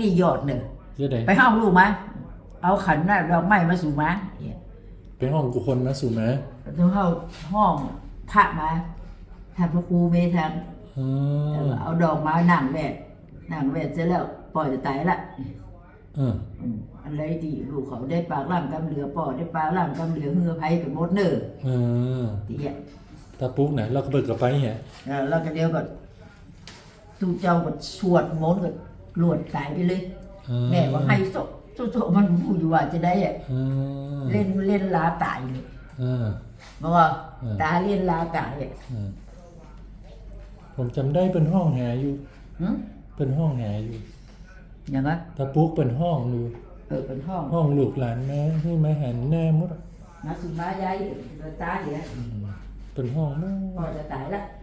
นี่หยอดหนึ่งจะได้ไปห้องลูกมาเอาขันน่ะดอกไม้มาสู่มาเนี่ยไปห้องกูคนมาสู่มาต้องเข้าห้องพระมาทำพระครูเมทันอืมเอาดอกมาหนังแวดหนังแวดเสร็จแล้วปล่อยจะตายละอืมอืมอันไรที่ลูกเขาได้ปากล่างกำเหลือปอได้ปากล่างกำเหลือเหือไผกับมดเนออืมที่เนี่ยตาปุ๊กไหนเราก็เบิกกับไปเหี้ยแล้วเราก็เดียวก็ตูเจ้าก็สวดมนต์ก็ หลวดตายไปเลยอืแม่ว่าให้โซโซโซมันพูดอยู่ว่าจะได้อะอืมเล่นเล่นลาตายเลยอืมบอกว่าอืมตาเล่นลาตายอะอืมผมจำได้เป็นห้องแหอยู่ หึเป็นห้องแหอยู่อย่างนั้นตาปุ๊กเป็นห้องอยู่เออเป็นห้องห้องลูกหลานแม่ที่มาหันแน่หมดอะมาสุมายายตาเดียวอืมเป็นห้องมั้งพอจะตายละอ